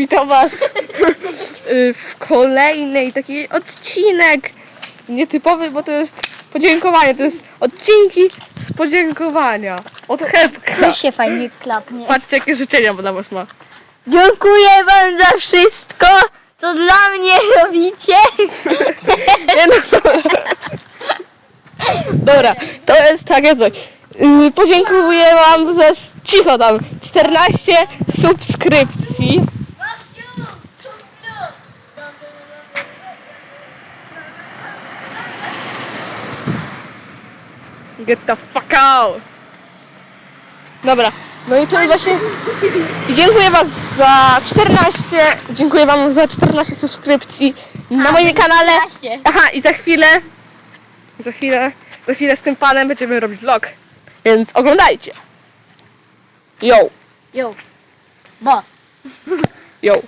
Witam Was y, w kolejnej taki odcinek nietypowy, bo to jest podziękowanie, to jest odcinki z podziękowania od Hebka. To się fajnie klapnie. Patrzcie jakie życzenia dla Was ma. Dziękuję wam za wszystko, co dla mnie robicie. Nie no, dobra. to jest takie coś. Y, podziękuję Wam za cicho tam 14 subskrypcji. Get the fuck out! Dobra, no i tutaj właśnie i dziękuję Was za 14, dziękuję Wam za 14 subskrypcji na moim kanale. 14. Aha, i za chwilę, za chwilę, za chwilę z tym panem będziemy robić vlog, więc oglądajcie. Yo, Jo. Bo. yo.